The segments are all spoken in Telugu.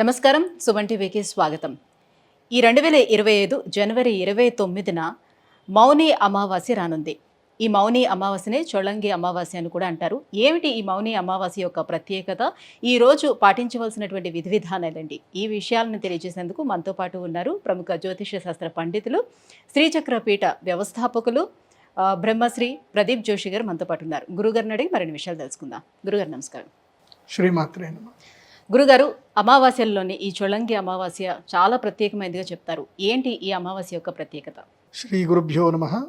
నమస్కారం. సుమన్ టీవీకి స్వాగతం. ఈ రెండు వేల ఇరవై ఐదు జనవరి ఇరవై తొమ్మిదిన మౌని అమావాస్య రానుంది. ఈ మౌని అమావాస్యనే చొళంగి అమావాస్య అని కూడా అంటారు. ఏమిటి ఈ మౌని అమావాస్య యొక్క ప్రత్యేకత? ఈ రోజు పాటించవలసినటువంటి విధి విధానాలండి ఈ విషయాలను తెలియజేసేందుకు మనతో పాటు ఉన్నారు ప్రముఖ జ్యోతిష శాస్త్ర పండితులు శ్రీచక్ర పీఠ వ్యవస్థాపకులు బ్రహ్మశ్రీ ప్రదీప్ జోషి గారు మనతో పాటు ఉన్నారు. గురుగారిని అడిగి మరిన్ని విషయాలు తెలుసుకుందాం. గురుగారు నమస్కారం. శ్రీమాత్రే గురుగారు అమావాస్యల్లోని ఈ చొళంగి అమావాస్య చాలా ప్రత్యేకమైనదిగా చెప్తారు. ఏంటి ఈ అమావాస్య యొక్క ప్రత్యేకత? శ్రీ గురుభ్యో నమ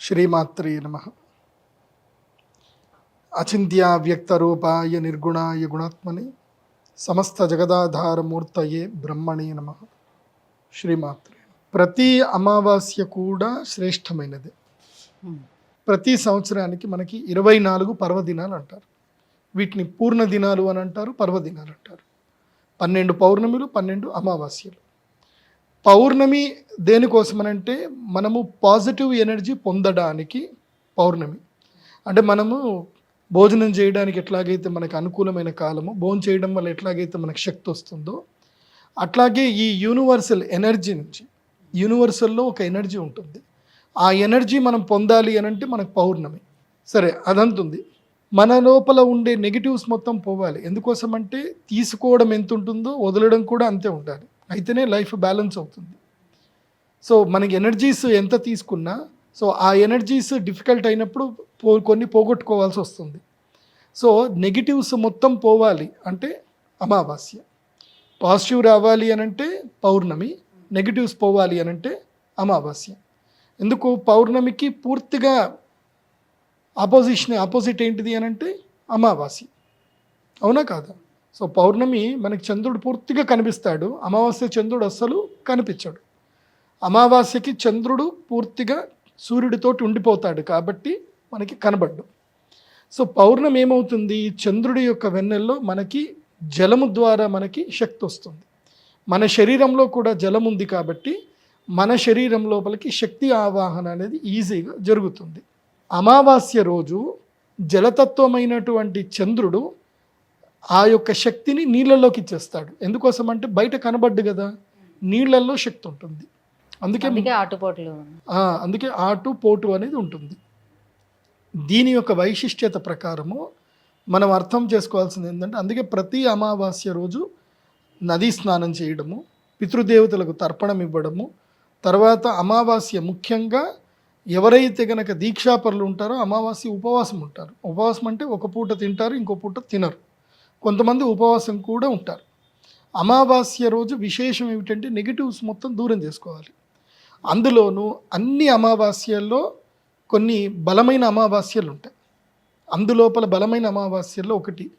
శ్రీమాత్రే నమ. అచింత్య వ్యక్తరూపాయ నిర్గుణాయ గుణాత్మని సమస్త జగదాధారమూర్తయే బ్రహ్మణే నమ. శ్రీమాత్రే ప్రతి అమావాస్య కూడా శ్రేష్టమైనది. ప్రతి సంవత్సరానికి మనకి ఇరవై నాలుగు పర్వదినాలు అంటారు. వీటిని పూర్ణ దినాలు అని అంటారు పర్వదినాలు అంటారు. పన్నెండు పౌర్ణమిలు పన్నెండు అమావాస్యలు. పౌర్ణమి దేనికోసమనంటే మనము పాజిటివ్ ఎనర్జీ పొందడానికి పౌర్ణమి. అంటే మనము భోజనం చేయడానికి ఎట్లాగైతే మనకు అనుకూలమైన కాలము భోజనం చేయడం వల్ల ఎట్లాగైతే మనకు శక్తి వస్తుందో అట్లాగే ఈ యూనివర్సల్ ఎనర్జీ నుంచి యూనివర్సల్లో ఒక ఎనర్జీ ఉంటుంది. ఆ ఎనర్జీ మనం పొందాలి అని అంటే మనకు పౌర్ణమి. సరే అదంతుంది. మన లోపల ఉండే నెగిటివ్స్ మొత్తం పోవాలి. ఎందుకోసం అంటే తీసుకోవడం ఎంత ఉంటుందో వదలడం కూడా అంతే ఉండాలి. అయితేనే లైఫ్ బ్యాలెన్స్ అవుతుంది. సో మనకి ఎనర్జీస్ ఎంత తీసుకున్నా సో ఆ ఎనర్జీస్ డిఫికల్ట్ అయినప్పుడు పో కొన్ని పోగొట్టుకోవాల్సి వస్తుంది. సో నెగిటివ్స్ మొత్తం పోవాలి అంటే అమావాస్య. పాజిటివ్ రావాలి అని అంటే పౌర్ణమి నెగిటివ్స్ పోవాలి అని అంటే అమావాస్య. ఎందుకు? పౌర్ణమికి పూర్తిగా ఆపోజిషన్ ఆపోజిట్ ఏంటిది అని అంటే అమావాస్య. అవునా కాదా? సో పౌర్ణమి మనకి చంద్రుడు పూర్తిగా కనిపిస్తాడు. అమావాస్య చంద్రుడు అస్సలు కనిపించాడు. అమావాస్యకి చంద్రుడు పూర్తిగా సూర్యుడితోటి ఉండిపోతాడు కాబట్టి మనకి కనబడ్డు. సో పౌర్ణమి ఏమవుతుంది? చంద్రుడి యొక్క వెన్నెల్లో మనకి జలము ద్వారా మనకి శక్తి వస్తుంది. మన శరీరంలో కూడా జలం ఉంది కాబట్టి మన శరీరం లోపలికి శక్తి ఆవాహన అనేది ఈజీగా జరుగుతుంది. అమావాస్య రోజు జలతత్వమైనటువంటి చంద్రుడు ఆ యొక్క శక్తిని నీళ్ళలోకి ఇచ్చేస్తాడు. ఎందుకోసం అంటే బయట కనబడ్డు కదా నీళ్ళల్లో శక్తి ఉంటుంది. అందుకే అందుకే ఆటుపోట్లు. ఆ, అందుకే ఆటు పోటు అనేది ఉంటుంది. దీని యొక్క వైశిష్ట్యత ప్రకారము మనం అర్థం చేసుకోవాల్సింది ఏంటంటే అందుకే ప్రతి అమావాస్య రోజు నదీ స్నానం చేయడము పితృదేవతలకు తర్పణం ఇవ్వడము తర్వాత అమావాస్య ముఖ్యంగా ఎవరైతే కనుక దీక్షాపరులు ఉంటారో అమావాస్య ఉపవాసం ఉంటారు. ఉపవాసం అంటే ఒక పూట తింటారు ఇంకో పూట తినరు. కొంతమంది ఉపవాసం కూడా ఉంటారు. అమావాస్య రోజు విశేషం ఏమిటంటే నెగిటివ్స్ మొత్తం దూరం చేసుకోవాలి. అందులోనూ అన్ని అమావాస్యల్లో కొన్ని బలమైన అమావాస్యలు ఉంటాయి. అందులోపల బలమైన అమావాస్యల్లో ఒకటి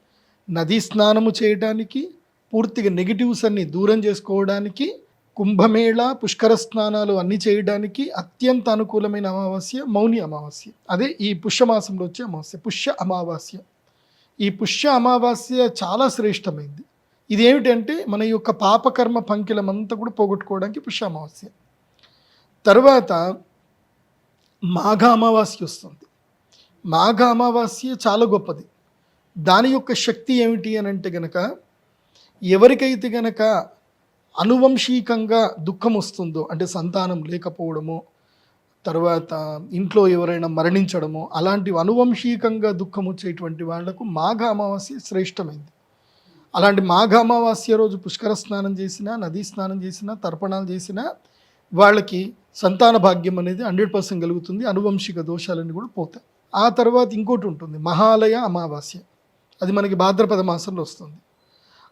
నదీ స్నానము చేయడానికి పూర్తిగా నెగిటివ్స్ అన్ని దూరం చేసుకోవడానికి కుంభమేళ పుష్కర స్నానాలు అన్ని చేయడానికి అత్యంత అనుకూలమైన అమావాస్య మౌని అమావాస్య. అదే ఈ పుష్యమాసంలో వచ్చే అమావాస్య పుష్య అమావాస్య. ఈ పుష్య అమావాస్య చాలా శ్రేష్టమైంది. ఇది ఏమిటంటే మన యొక్క పాపకర్మ పంకిలమంతా కూడా పోగొట్టుకోవడానికి పుష్య అమావాస్య. తర్వాత మాఘ అమావాస్య వస్తుంది. మాఘ అమావాస్య చాలా గొప్పది. దాని యొక్క శక్తి ఏమిటి అని అంటే గనక ఎవరికైతే గనక అనువంశీకంగా దుఃఖం వస్తుందో అంటే సంతానం లేకపోవడము తర్వాత ఇంట్లో ఎవరైనా మరణించడము అలాంటివి అనువంశీకంగా దుఃఖం వచ్చేటువంటి వాళ్ళకు మాఘ అమావాస్య శ్రేష్టమైంది. అలాంటి మాఘ అమావాస్య రోజు పుష్కర స్నానం చేసినా నదీ స్నానం చేసినా తర్పణాలు చేసినా వాళ్ళకి సంతాన భాగ్యం అనేది హండ్రెడ్ పర్సెంట్ కలుగుతుంది అనువంశిక దోషాలన్నీ కూడా పోతాయి. ఆ తర్వాత ఇంకోటి ఉంటుంది మహాలయ అమావాస్య. అది మనకి భాద్రపద మాసంలో వస్తుంది.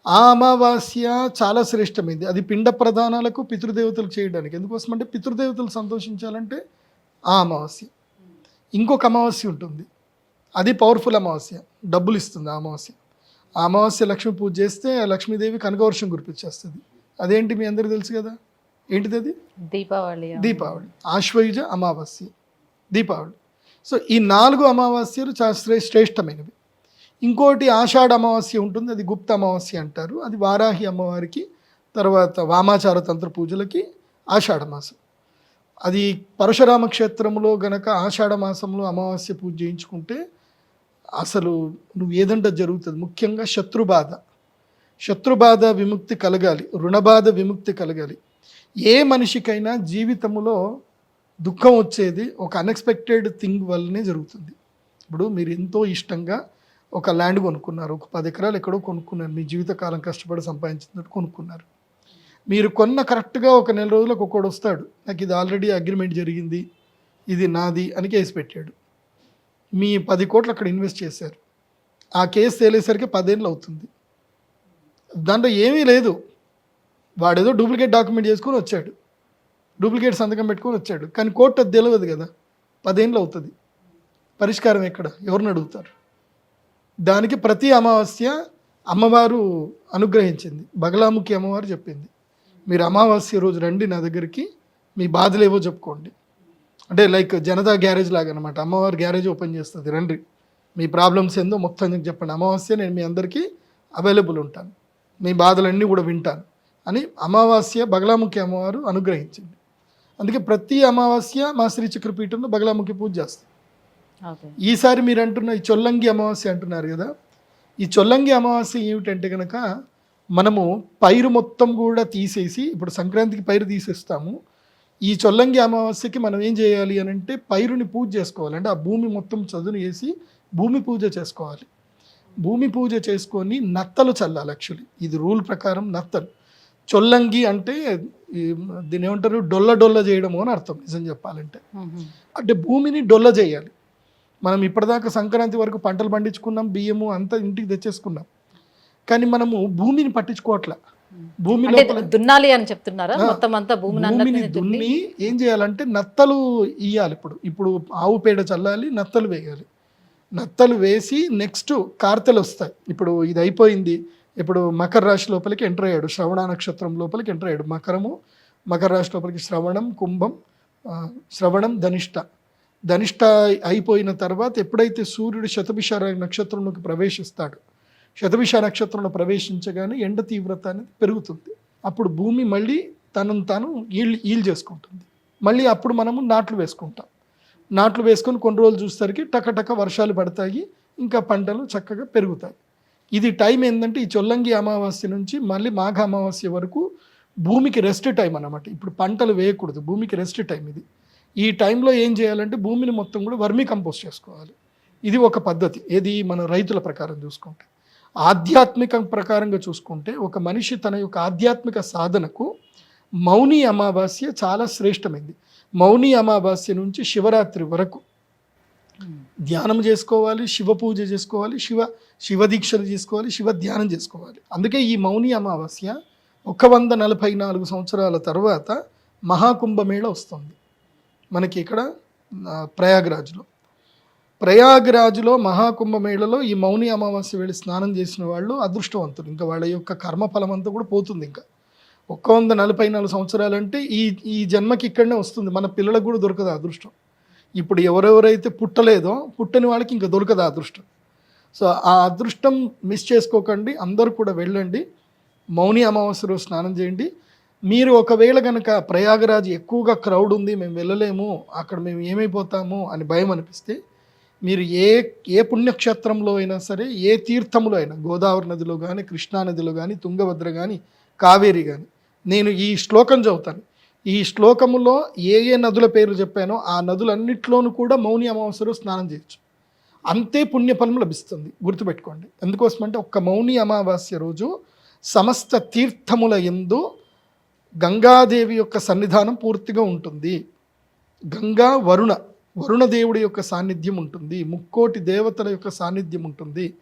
ఆ అమావాస్య చాలా శ్రేష్టమైంది. అది పిండ ప్రదానాలకు పితృదేవతలు చేయడానికి. ఎందుకోసం అంటే పితృదేవతలు సంతోషించాలంటే ఆ అమావాస్య. ఇంకొక అమావాస్య ఉంటుంది. అది పవర్ఫుల్ అమావాస్య. డబ్బులు ఇస్తుంది ఆ అమావాస్య. ఆ అమావాస్య లక్ష్మీ పూజ చేస్తే లక్ష్మీదేవి కనకవర్షం కురిపించేస్తుంది. అదేంటి మీ అందరికీ తెలుసు కదా? ఏంటిది అది? దీపావళి. దీపావళి. ఆశ్వయుజ అమావాస్య. దీపావళి. సో ఈ నాలుగు అమావాస్యలు చాలా శ్రే శ్రేష్టమైనవి. ఇంకోటి ఆషాఢ అమావాస్య ఉంటుంది అది గుప్త అమావాస్య అంటారు. అది వారాహి అమ్మవారికి తర్వాత వామాచార తంత్ర పూజలకి ఆషాఢ మాసం. అది పరశురామ క్షేత్రంలో గనక ఆషాఢ మాసంలో అమావాస్య పూజ చేయించుకుంటే అసలు నువ్వు ఏదంటే జరుగుతుంది. ముఖ్యంగా శత్రుబాధ శత్రుబాధ విముక్తి కలగాలి రుణబాధ విముక్తి కలగాలి. ఏ మనిషికైనా జీవితంలో దుఃఖం వచ్చేది ఒక అన్ఎక్స్పెక్టెడ్ థింగ్ వల్లనే జరుగుతుంది. ఇప్పుడు మీరు ఎంతో ఇష్టంగా ఒక ల్యాండ్ కొనుక్కున్నారు ఒక పది ఎకరాలు ఎక్కడో కొనుక్కున్నారు మీ జీవితకాలం కష్టపడి సంపాదించినట్టు కొనుక్కున్నారు. మీరు కొన్న కరెక్ట్గా ఒక నెల రోజులకు ఒక్కడు వస్తాడు నాకు ఇది ఆల్రెడీ అగ్రిమెంట్ జరిగింది ఇది నాది అని కేసు పెట్టాడు. మీ పది కోట్లు అక్కడ ఇన్వెస్ట్ చేశారు. ఆ కేసు తేలేసరికి పదేళ్ళు అవుతుంది. దాంట్లో ఏమీ లేదు. వాడేదో డూప్లికేట్ డాక్యుమెంట్ చేసుకొని వచ్చాడు. డూప్లికేట్ సంతకం పెట్టుకొని వచ్చాడు. కానీ కోర్టు అది తెలియదు కదా. పదేళ్ళు అవుతుంది. పరిష్కారం ఎక్కడ? ఎవరిని అడుగుతారు? దానికి ప్రతి అమావాస్య అమ్మవారు అనుగ్రహించింది. బగలాముఖి అమ్మవారు చెప్పింది. మీరు అమావాస్య రోజు రండి నా దగ్గరికి మీ బాధలు ఏవో చెప్పుకోండి. అంటే లైక్ జనతా గ్యారేజ్ లాగా అనమాట అమ్మవారు గ్యారేజ్ ఓపెన్ చేస్తుంది రండి. మీ ప్రాబ్లమ్స్ ఏందో మొత్తం నాకు చెప్పండి. అమావాస్య నేను మీ అందరికీ అవైలబుల్ ఉంటాను. మీ బాధలన్నీ కూడా వింటాను అని అమావాస్య బగలాముఖి అమ్మవారు అనుగ్రహించింది. అందుకే ప్రతి అమావాస్య మా శ్రీ చక్రపీఠంలో బగలాముఖి పూజ చేస్తాం ఈసారి మీరు అంటున్న ఈ చొల్లంగి అమావాస్య అంటున్నారు కదా ఈ చొల్లంగి అమావాస్య ఏమిటంటే కనుక మనము పైరు మొత్తం కూడా తీసేసి ఇప్పుడు సంక్రాంతికి పైరు తీసేస్తాము. ఈ చొల్లంగి అమావాస్యకి మనం ఏం చేయాలి అని అంటే పైరుని పూజ చేసుకోవాలి. అంటే ఆ భూమి మొత్తం చదును వేసి భూమి పూజ చేసుకోవాలి. భూమి పూజ చేసుకొని నత్తలు చల్లాలి యాక్చువల్లీ ఇది రూల్ ప్రకారం నత్తలు. చొల్లంగి అంటే దీని ఏమంటారు? డొల్ల డొల్ల చేయడము అని అర్థం నిజం చెప్పాలంటే. అంటే భూమిని డొల్ల చేయాలి. మనం ఇప్పటిదాకా సంక్రాంతి వరకు పంటలు పండించుకున్నాం బియ్యము అంతా ఇంటికి తెచ్చేసుకున్నాం. కానీ మనము భూమిని పట్టించుకోవట్లే. భూమి దున్నాలి అని చెప్తున్నారా? మొత్తం అంతా భూమిని దున్ని ఏం చేయాలంటే నత్తలు ఇయ్యాలి ఇప్పుడు. ఇప్పుడు ఆవు పేడ చల్లాలి నత్తలు వేయాలి. నత్తలు వేసి నెక్స్ట్ కార్తెలు వస్తాయి. ఇప్పుడు ఇది అయిపోయింది. ఇప్పుడు మకర రాశి లోపలికి ఎంటర్ అయ్యాడు. శ్రవణ నక్షత్రం లోపలికి ఎంటర్ అయ్యాడు. మకరము మకర రాశి లోపలికి శ్రవణం కుంభం శ్రవణం ధనిష్ట. ధనిష్ట అయిపోయిన తర్వాత ఎప్పుడైతే సూర్యుడు శతభిష నక్షత్రంలోకి ప్రవేశిస్తాడు శతభిష నక్షత్రంలో ప్రవేశించగానే ఎండ తీవ్రత అనేది పెరుగుతుంది. అప్పుడు భూమి మళ్ళీ తనను తాను ఈల్ ఈల్ చేసుకుంటుంది. మళ్ళీ అప్పుడు మనము నాట్లు వేసుకుంటాం. నాట్లు వేసుకొని కొన్ని రోజులు చూసేసరికి టకటక వర్షాలు పడతాయి ఇంకా పంటలు చక్కగా పెరుగుతాయి. ఇది టైం ఏంటంటే ఈ చొల్లంగి అమావాస్య నుంచి మళ్ళీ మాఘ అమావాస్య వరకు భూమికి రెస్ట్ టైం అన్నమాట. ఇప్పుడు పంటలు వేయకూడదు భూమికి రెస్ట్ టైం ఇది. ఈ టైంలో ఏం చేయాలంటే భూమిని మొత్తం కూడా వర్మి కంపోస్ట్ చేసుకోవాలి. ఇది ఒక పద్ధతి. ఏది? మన రైతుల ప్రకారం చూసుకుంటే. ఆధ్యాత్మిక ప్రకారంగా చూసుకుంటే ఒక మనిషి తన యొక్క ఆధ్యాత్మిక సాధనకు మౌని అమావాస్య చాలా శ్రేష్టమైంది. మౌని అమావాస్య నుంచి శివరాత్రి వరకు ధ్యానం చేసుకోవాలి శివ పూజ చేసుకోవాలి శివ శివ దీక్షలు చేసుకోవాలి శివ ధ్యానం చేసుకోవాలి. అందుకే ఈ మౌని అమావాస్య ఒక వంద నలభై నాలుగు సంవత్సరాల తర్వాత మహాకుంభమేళ వస్తుంది. మనకి ఇక్కడ ప్రయాగ్రాజ్లో. ప్రయాగ్రాజ్లో మహాకుంభమేళలో ఈ మౌని అమావాస్య వెళ్ళి స్నానం చేసిన వాళ్ళు అదృష్టవంతులు. ఇంకా వాళ్ళ యొక్క కర్మఫలం అంతా కూడా పోతుంది ఇంకా. ఒక్క వంద నలభై నాలుగు సంవత్సరాలంటే ఈ ఈ జన్మకి ఇక్కడనే వస్తుంది. మన పిల్లలకు కూడా దొరకదు అదృష్టం. ఇప్పుడు ఎవరెవరైతే పుట్టలేదో పుట్టని వాళ్ళకి ఇంకా దొరకదు అదృష్టం. సో ఆ అదృష్టం మిస్ చేసుకోకండి. అందరూ కూడా వెళ్ళండి. మౌని అమావాస్య రోజు స్నానం చేయండి. మీరు ఒకవేళ కనుక ప్రయాగరాజ్ ఎక్కువగా క్రౌడ్ ఉంది మేము వెళ్ళలేము అక్కడ మేము ఏమైపోతాము అని భయం అనిపిస్తే మీరు ఏ ఏ పుణ్యక్షేత్రంలో అయినా సరే ఏ తీర్థంలో అయినా గోదావరి నదిలో కానీ కృష్ణా నదిలో కానీ తుంగభద్ర కానీ కావేరి కానీ నేను ఈ శ్లోకం చదువుతాను. ఈ శ్లోకములో ఏ ఏ నదుల పేర్లు చెప్పానో ఆ నదులన్నిట్లోనూ కూడా మౌని అమావాస్యలో స్నానం చేయొచ్చు. అంతే పుణ్యఫలం లభిస్తుంది. గుర్తుపెట్టుకోండి. ఎందుకోసమంటే ఒక్క మౌని అమావాస్య రోజు సమస్త తీర్థముల ఎందు గంగాదేవి యొక్క సన్నిధానం పూర్తిగా ఉంటుంది. గంగా వరుణ వరుణ దేవుడి యొక్క సాన్నిధ్యం ఉంటుంది. ముక్కోటి దేవతల యొక్క సాన్నిధ్యం ఉంటుంది.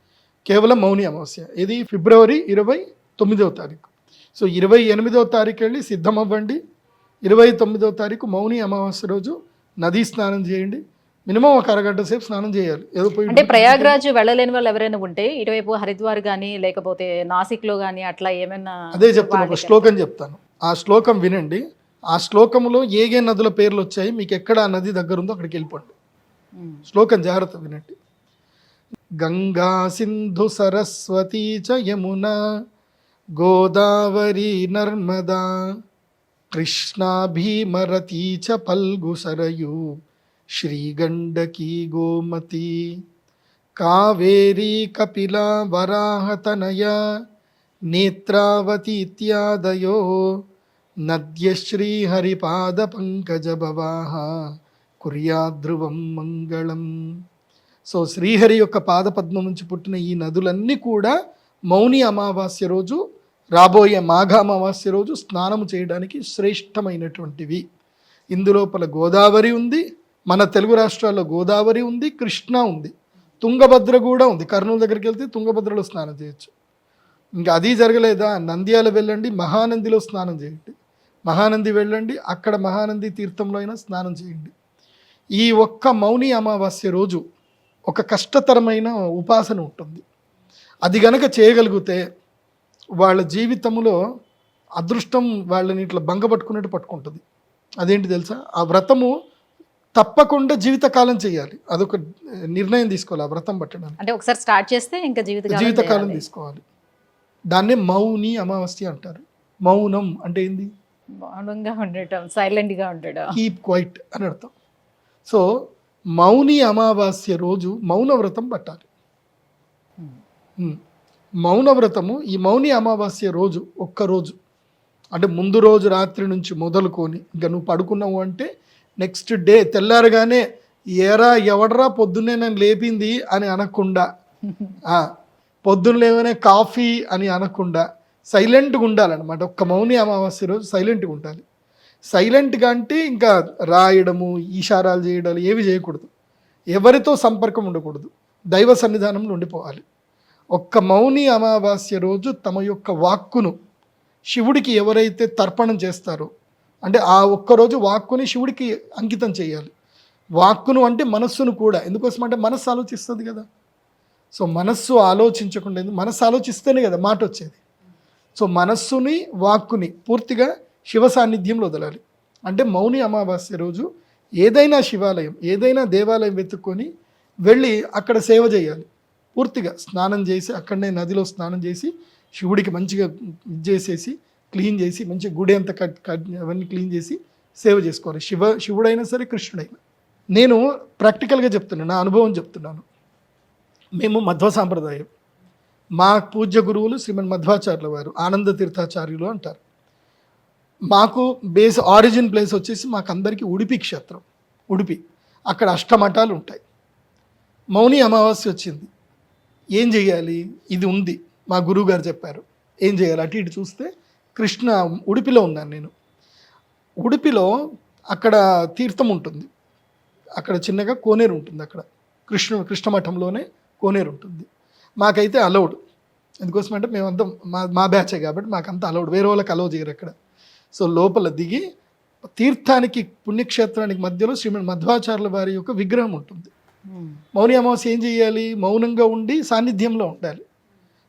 కేవలం మౌని అమావాస్య. ఇది ఫిబ్రవరి ఇరవై తొమ్మిదవ తారీఖు. సో ఇరవై ఎనిమిదవ తారీఖు వెళ్ళి సిద్ధమవ్వండి. ఇరవై తొమ్మిదవ తారీఖు మౌని అమావాస్య రోజు నదీ స్నానం చేయండి. మినిమం ఒక అరగంట సేపు స్నానం చేయాలి. ఏదో పోయి అంటే ప్రయాగ్రాజ్ వెళ్ళలేని వాళ్ళు ఎవరైనా ఉంటే ఇటువైపు హరిద్వార్ గానీ లేకపోతే నాసిక్లో గానీ అట్లా ఏమైనా అదే చెప్తాను ఒక శ్లోకం చెప్తాను. ఆ శ్లోకం వినండి. ఆ శ్లోకంలో ఏ ఏ నదుల పేర్లు వచ్చాయి మీకు ఎక్కడ ఆ నది దగ్గర ఉందో అక్కడికి వెళ్ళిపోండి. శ్లోకం జాగ్రత్త వినండి. గంగా సింధు సరస్వతీ చ యమున గోదావరి నర్మదా కృష్ణా భీమరతీ చ పల్గు సరయు శ్రీగండకీ గోమతి కావేరీ కపిలా వరాహతనయ నేత్రావతి ఇత్యాదయో నద్యశ్రీహరిపాద పంకజ భవాహ కుర్యాద్రువం మంగళం. సో శ్రీహరి యొక్క పాదపద్మం నుంచి పుట్టిన ఈ నదులన్నీ కూడా మౌని అమావాస్య రోజు రాబోయే మాఘ అమావాస్య రోజు స్నానం చేయడానికి శ్రేష్టమైనటువంటివి. ఇందులోపల గోదావరి ఉంది మన తెలుగు రాష్ట్రాల్లో గోదావరి ఉంది కృష్ణ ఉంది తుంగభద్ర కూడా ఉంది. కర్నూలు దగ్గరికి వెళ్తే తుంగభద్రలో స్నానం చేయొచ్చు. ఇంకా అది జరగలేదా? నంద్యాల వెళ్ళండి మహానందిలో స్నానం చేయండి. మహానంది వెళ్ళండి అక్కడ మహానంది తీర్థంలో అయినా స్నానం చేయండి. ఈ ఒక్క మౌని అమావాస్య రోజు ఒక కష్టతరమైన ఉపాసన ఉంటుంది. అది గనక చేయగలిగితే వాళ్ళ జీవితంలో అదృష్టం వాళ్ళని ఇట్లా బంగపట్టుకున్నట్టు పట్టుకుంటుంది. అదేంటి తెలుసా? ఆ వ్రతము తప్పకుండా జీవితకాలం చేయాలి. అదొక నిర్ణయం తీసుకోవాలి ఆ వ్రతం పట్టడానికి. అంటే ఒకసారి స్టార్ట్ చేస్తే ఇంకా జీవితకాలం జీవితకాలం. తీసుకోవాలి. దాన్నే మౌని అమావాస్య అంటారు. మౌనం అంటే ఏంది? మౌనంగా ఉండటం సైలెంట్గా ఉండడం కీప్ క్వైట్ అని అర్థం. సో మౌని అమావాస్య రోజు మౌన వ్రతం పట్టాలి. ఉమ్. మౌన వ్రతము ఈ మౌని అమావాస్య రోజు ఒక్క రోజు. అంటే ముందు రోజు రాత్రి నుంచి మొదలుకొని ఇంకా నువ్వు పడుకున్నావు అంటే నెక్స్ట్ డే తెల్లారగానే ఏరా ఎవడరా పొద్దున్నే నన్ను లేపింది అని అనకుండా. పొద్దున్న లేవనే కాఫీ అని అనకుండా. సైలెంట్గా ఉండాలన్నమాట. ఒక్క మౌని అమావాస్య రోజు సైలెంట్గా ఉండాలి. సైలెంట్గా అంటే ఇంకా రాయడము ఈషారాలు చేయడాలు ఏవి చేయకూడదు. ఎవరితో సంపర్కం ఉండకూడదు. దైవ సన్నిధానంలో ఉండిపోవాలి. ఒక్క మౌని అమావాస్య రోజు తమ యొక్క వాక్కును శివుడికి ఎవరైతే తర్పణం చేస్తారో అంటే ఆ ఒక్కరోజు వాక్కుని శివుడికి అంకితం చేయాలి. వాక్కును అంటే మనస్సును కూడా. ఎందుకోసం అంటే మనస్సు ఆలోచిస్తుంది కదా. సో మనస్సు ఆలోచించకుండా మనస్సు ఆలోచిస్తేనే కదా మాట వచ్చేది సో మనస్సుని వాక్కుని పూర్తిగా శివ సాన్నిధ్యంలో వదలాలి. అంటే మౌని అమావాస్య రోజు ఏదైనా శివాలయం ఏదైనా దేవాలయం వెతుక్కొని వెళ్ళి అక్కడ సేవ చేయాలి. పూర్తిగా స్నానం చేసి అక్కడనే నదిలో స్నానం చేసి శివుడికి మంచిగా ఇది చేసేసి క్లీన్ చేసి మంచి గుడి అంతా కట్ కట్ అవన్నీ క్లీన్ చేసి సేవ చేసుకోవాలి. శివ శివుడైనా సరే కృష్ణుడైనా. నేను ప్రాక్టికల్గా చెప్తున్నాను నా అనుభవం చెప్తున్నాను. మేము మధ్వ సాంప్రదాయం. మా పూజ్య గురువులు శ్రీమన్ మధ్వాచార్యుల వారు ఆనంద తీర్థాచార్యులు అంటారు. మాకు బేస్ ఆరిజిన్ ప్లేస్ వచ్చేసి మాకు అందరికీ ఉడిపి క్షేత్రం ఉడిపి. అక్కడ అష్టమఠాలు ఉంటాయి. మౌని అమావాస్య వచ్చింది. ఏం చేయాలి? ఇది ఉంది. మా గురువు గారు చెప్పారు. ఏం చేయాలి? అటు ఇటు చూస్తే కృష్ణ ఉడిపిలో ఉన్నాను నేను. ఉడిపిలో అక్కడ తీర్థం ఉంటుంది. అక్కడ చిన్నగా కోనేరు ఉంటుంది అక్కడ. కృష్ణ కృష్ణమఠంలోనే కోనేరు ఉంటుంది. మాకైతే అలౌడ్ ఎందుకోసం అంటే మేమంతా మా మా బ్యాచే కాబట్టి మాకంతా అలౌడ్ వేరే వాళ్ళకి అలౌ చేయరు అక్కడ సో లోపల దిగి తీర్థానికి పుణ్యక్షేత్రానికి మధ్యలో శ్రీమణ్ మధ్వాచార్యుల వారి యొక్క విగ్రహం ఉంటుంది. మౌని అమావాస్య ఏం చేయాలి? మౌనంగా ఉండి సాన్నిధ్యంలో ఉండాలి.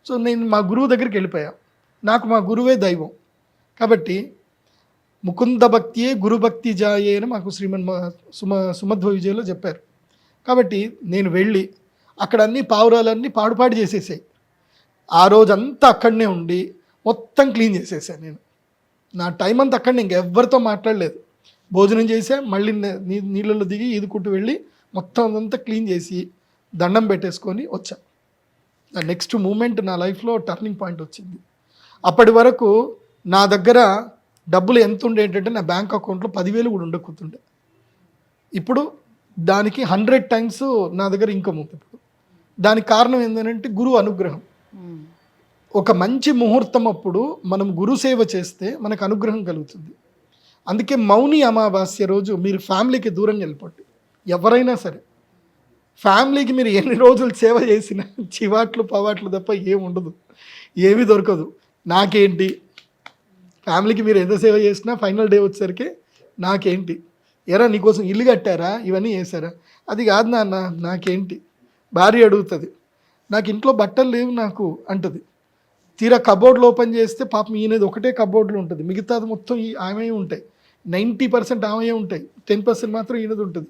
సో నేను మా గురువు దగ్గరికి వెళ్ళిపోయా. నాకు మా గురువే దైవం. కాబట్టి ముకుంద భక్తియే గురుభక్తి జాయే అని మాకు శ్రీమన్ సుమ సుమధ్వ విజయలో చెప్పారు. కాబట్టి నేను వెళ్ళి అక్కడ అన్ని పావురాలన్నీ పాడుపాడు చేసేసాయి. ఆ రోజంతా అక్కడనే ఉండి మొత్తం క్లీన్ చేసేసాను నేను. నా టైం అంతా అక్కడనే ఇంకెవ్వరితో మాట్లాడలేదు. భోజనం చేసా మళ్ళీ నీ- నీళ్ళలో దిగి ఈదుకుంటూ వెళ్ళి మొత్తం అదంతా క్లీన్ చేసి దండం పెట్టేసుకొని వచ్చా. నెక్స్ట్ మూమెంట్ నా లైఫ్లో టర్నింగ్ పాయింట్ వచ్చింది. అప్పటి వరకు నా దగ్గర డబ్బులు ఎంత ఉండే ఏంటంటే నా బ్యాంక్ అకౌంట్లో పదివేలు కూడా ఉండకూతుండే ఇప్పుడు దానికి హండ్రెడ్ టైమ్స్ నా దగ్గర ఇన్కమ్ ఉంది ఇప్పుడు. దానికి కారణం ఏంటంటే గురువు అనుగ్రహం. ఒక మంచి ముహూర్తం అప్పుడు మనం గురు సేవ చేస్తే మనకు అనుగ్రహం కలుగుతుంది. అందుకే మౌని అమావాస్య రోజు మీరు ఫ్యామిలీకి దూరం వెళ్ళిపోండి. ఎవరైనా సరే. ఫ్యామిలీకి మీరు ఎన్ని రోజులు సేవ చేసినా చివాట్లు పవాట్లు తప్ప ఏం ఉండదు. ఏమీ దొరకదు. నాకేంటి? ఫ్యామిలీకి మీరు ఎంత సేవ చేసినా ఫైనల్ డే వచ్చేసరికి నాకేంటి? ఎరా నీకోసం ఇల్లు కట్టారా? ఇవన్నీ చేశారా? అది కాదు నాన్న నాకేంటి? భార్య అడుగుతుంది నాకు ఇంట్లో బట్టలు లేవు నాకు అంటది. తీరా కబోర్డ్లు ఓపెన్ చేస్తే పాపం ఈయనది ఒకటే కబోర్డులు ఉంటుంది. మిగతాది మొత్తం ఈ ఆమె ఉంటాయి. నైంటీ పర్సెంట్ ఆమె ఉంటాయి. టెన్ పర్సెంట్ మాత్రం ఈయనది ఉంటుంది.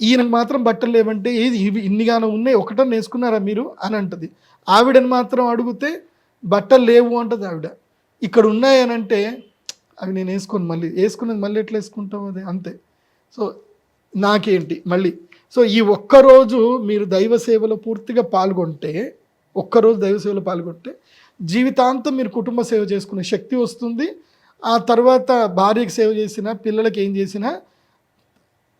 ఈయనకు మాత్రం బట్టలు లేవంటే ఏది ఇవి ఇన్నిగానో ఉన్నాయి ఒకటని వేసుకున్నారా మీరు? అని అంటది. ఆవిడని మాత్రం అడిగితే బట్టలు లేవు అంటది ఆవిడ. ఇక్కడ ఉన్నాయనంటే అవి నేను వేసుకోను మళ్ళీ. వేసుకున్నది మళ్ళీ ఎట్లా వేసుకుంటాం అది? అంతే. సో నాకేంటి? మళ్ళీ. సో ఈ ఒక్కరోజు మీరు దైవ సేవలో పూర్తిగా పాల్గొంటే ఒక్కరోజు దైవ సేవలో పాల్గొంటే జీవితాంతం మీరు కుటుంబ సేవ చేసుకునే శక్తి వస్తుంది. ఆ తర్వాత భార్యకి సేవ చేసినా పిల్లలకి ఏం చేసినా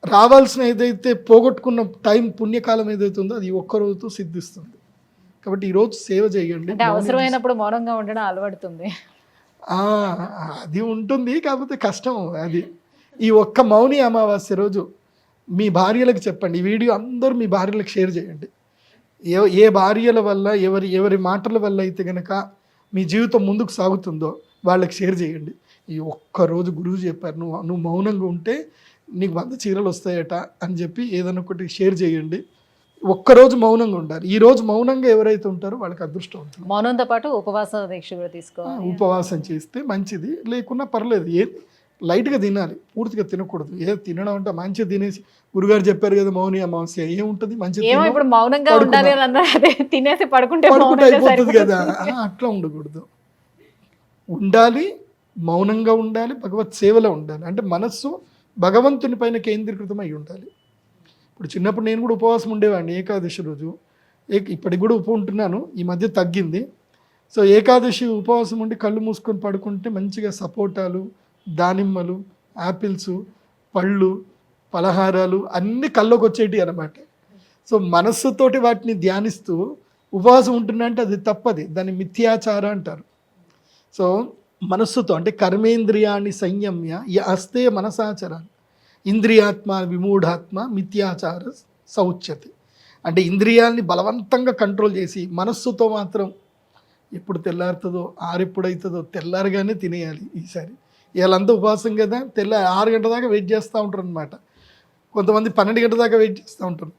రావాల్సిన ఏదైతే పోగొట్టుకున్న టైం పుణ్యకాలం ఏదైతే ఉందో అది ఒక్క రోజుతో సిద్ధిస్తుంది. కాబట్టి ఈరోజు సేవ చేయండి. అవసరమైనప్పుడు మౌనంగా ఉండడం అలవడుతుంది అది ఉంటుంది కాకపోతే కష్టం అది. ఈ ఒక్క మౌని అమావాస్య రోజు మీ భార్యలకు చెప్పండి. ఈ వీడియో అందరూ మీ భార్యలకు షేర్ చేయండి. ఏ ఏ భార్యల వల్ల ఎవరి ఎవరి మాటల వల్ల అయితే కనుక మీ జీవితం ముందుకు సాగుతుందో వాళ్ళకి షేర్ చేయండి. ఈ ఒక్క రోజు గురువు చెప్పారు నువ్వు నువ్వు మౌనంగా ఉంటే నీకు వంద చీరలు వస్తాయట అని చెప్పి ఏదైనా ఒకటి షేర్ చేయండి. ఒక్కరోజు మౌనంగా ఉండాలి. ఈ రోజు మౌనంగా ఎవరైతే ఉంటారో వాళ్ళకి అదృష్టం ఉంటుంది. మౌనంతో పాటు ఉపవాస దీక్ష కూడా ఆ, తీసుకోవాలి ఉపవాసం చేస్తే మంచిది. లేకున్నా పర్లేదు. ఏ లైట్గా తినాలి. పూర్తిగా తినకూడదు. ఏ తినడం అంటే మంచిగా తినేసి గురుగారు చెప్పారు కదా మౌని అమావాస్య ఏముంటుంది మంచిగా మౌనంగా. ఉండాలి తినేసి పడుకుంటే పడుకుంటే అయిపోతుంది కదా. అట్లా ఉండకూడదు. ఉండాలి మౌనంగా ఉండాలి భగవత్ సేవలో ఉండాలి. అంటే మనస్సు భగవంతుని పైన కేంద్రీకృతం అయి ఉండాలి. ఇప్పుడు చిన్నప్పుడు నేను కూడా ఉపవాసం ఉండేవాడిని ఏకాదశి రోజు. ఏ ఇప్పటికి కూడా ఉప ఉంటున్నాను. ఈ మధ్య తగ్గింది. సో ఏకాదశి ఉపవాసం ఉండి కళ్ళు మూసుకొని పడుకుంటే మంచిగా సపోటాలు దానిమ్మలు యాపిల్స్ పళ్ళు పలహారాలు అన్నీ కళ్ళకు వచ్చేటి అనమాట సో మనస్సుతోటి వాటిని ధ్యానిస్తూ ఉపవాసం ఉంటుందంటే అది తప్పది. దాన్ని మిథ్యాచార అంటారు. సో మనస్సుతో అంటే కర్మేంద్రియాన్ని సంయమ్య ఈ అస్తే మనసాచరాన్ని ఇంద్రియాత్మ విమూఢాత్మ మిథ్యాచార సౌచ్యతి. అంటే ఇంద్రియాల్ని బలవంతంగా కంట్రోల్ చేసి మనస్సుతో మాత్రం ఎప్పుడు తెల్లారుతుందో ఆరెప్పుడవుతుందో తెల్లారగానే తినేయాలి ఈసారి. వీళ్ళంతా ఉపవాసం కదా తెల్ల ఆరు గంటల దాకా వెయిట్ చేస్తూ ఉంటారు అనమాట కొంతమంది పన్నెండు గంటల దాకా వెయిట్ చేస్తూ ఉంటారు.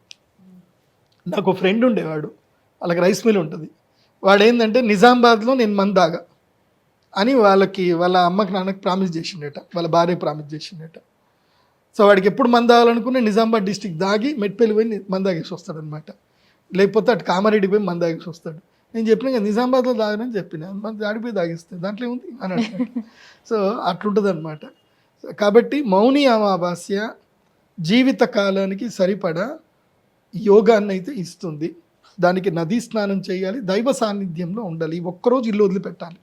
నాకు ఫ్రెండ్ ఉండేవాడు వాళ్ళకి రైస్ మిల్ ఉంటుంది. వాడు ఏంటంటే నిజామాబాద్లో నేను మందాగా అని వాళ్ళకి వాళ్ళ అమ్మకి నాన్నకి ప్రామిస్ చేసిండట వాళ్ళ భార్య ప్రామిస్ చేసిండట. సో వాడికి ఎప్పుడు మందాగాలనుకున్నా నిజామాబాద్ డిస్టిక్ దాగి మెట్పల్లి పోయి మందాగేసి వస్తాడనమాట లేకపోతే అటు కామారెడ్డి పోయి మందాగేసి వస్తాడు. నేను చెప్పిన కదా నిజామాబాద్లో తాగనని చెప్పిన. మన ఆడిపోయి తాగిస్తే దాంట్లో ఏముంది? అని అంటే సో అట్లుంటుంది అనమాట కాబట్టి మౌని అమావాస్య జీవిత కాలానికి సరిపడా యోగాన్ని అయితే ఇస్తుంది. దానికి నదీ స్నానం చేయాలి దైవ సాన్నిధ్యంలో ఉండాలి. ఒక్కరోజు ఇల్లు వదిలిపెట్టాలి.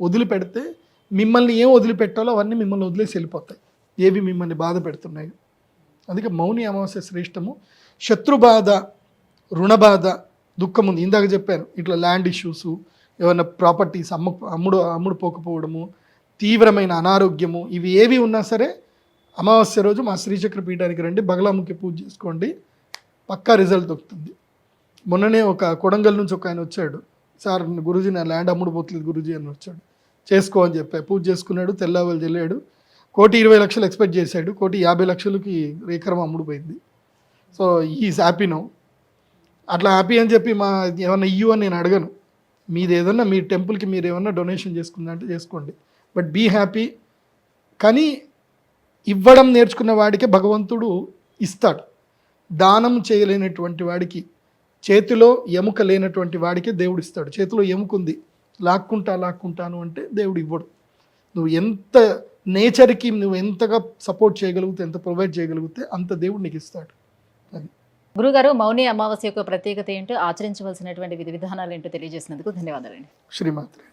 వదిలిపెడితే మిమ్మల్ని ఏం వదిలిపెట్టాలో అవన్నీ మిమ్మల్ని వదిలేసి వెళ్ళిపోతాయి. ఏవి మిమ్మల్ని బాధ పెడుతున్నాయి. అందుకే మౌని అమావాస్య శ్రేష్టము. శత్రుబాధ రుణబాధ దుఃఖం ఉంది. ఇందాక చెప్పాను ఇట్లా ల్యాండ్ ఇష్యూస్ ఏమైనా ప్రాపర్టీస్ అమ్మ అమ్ముడు అమ్ముడు పోకపోవడము తీవ్రమైన అనారోగ్యము ఇవి ఏవి ఉన్నా సరే అమావాస్య రోజు మా శ్రీచక్ర పీఠానికి రండి. బగలాముఖి పూజ చేసుకోండి. పక్కా రిజల్ట్ దొరుకుతుంది. మొన్ననే ఒక కొడంగల్ నుంచి ఒక ఆయన వచ్చాడు. సార్ గురుజీ నా ల్యాండ్ అమ్ముడు పోతలేదు గురుజీ అని వచ్చాడు. చేసుకో అని చెప్పా పూజ చేసుకున్నాడు తెల్లవాళ్ళు చెల్లాడు. కోటి ఇరవై లక్షలు ఎక్స్పెక్ట్ చేశాడు. కోటి యాభై లక్షలకి రేకరం అమ్ముడు పోయింది. సో ఈ హ్యాపీ నో అట్లా హ్యాపీ అని చెప్పి మా ఏమన్నా ఇయ్యు అని నేను అడగను. మీది ఏదన్నా మీ టెంపుల్కి మీరు ఏమన్నా డొనేషన్ చేసుకుందంటే చేసుకోండి. బట్ బీ హ్యాపీ కానీ ఇవ్వడం నేర్చుకున్న వాడికే భగవంతుడు ఇస్తాడు. దానం చేయలేనటువంటి వాడికి చేతిలో ఎముక లేనటువంటి వాడికే దేవుడు ఇస్తాడు. చేతిలో ఎముక ఉంది. లాక్కుంటా లాక్కుంటాను అంటే దేవుడు ఇవ్వడు. నువ్వు ఎంత నేచర్కి నువ్వు ఎంతగా సపోర్ట్ చేయగలిగితే ఎంత ప్రొవైడ్ చేయగలిగితే అంత దేవుడు నీకు ఇస్తాడు. అది. గురుగారు మౌని అమావాస్య యొక్క ప్రత్యేకత ఏంటో ఆచరించవలసినటువంటి విధి విధానాలు ఏంటో తెలియజేసినందుకు ధన్యవాదాలండి. శ్రీమాత్రే.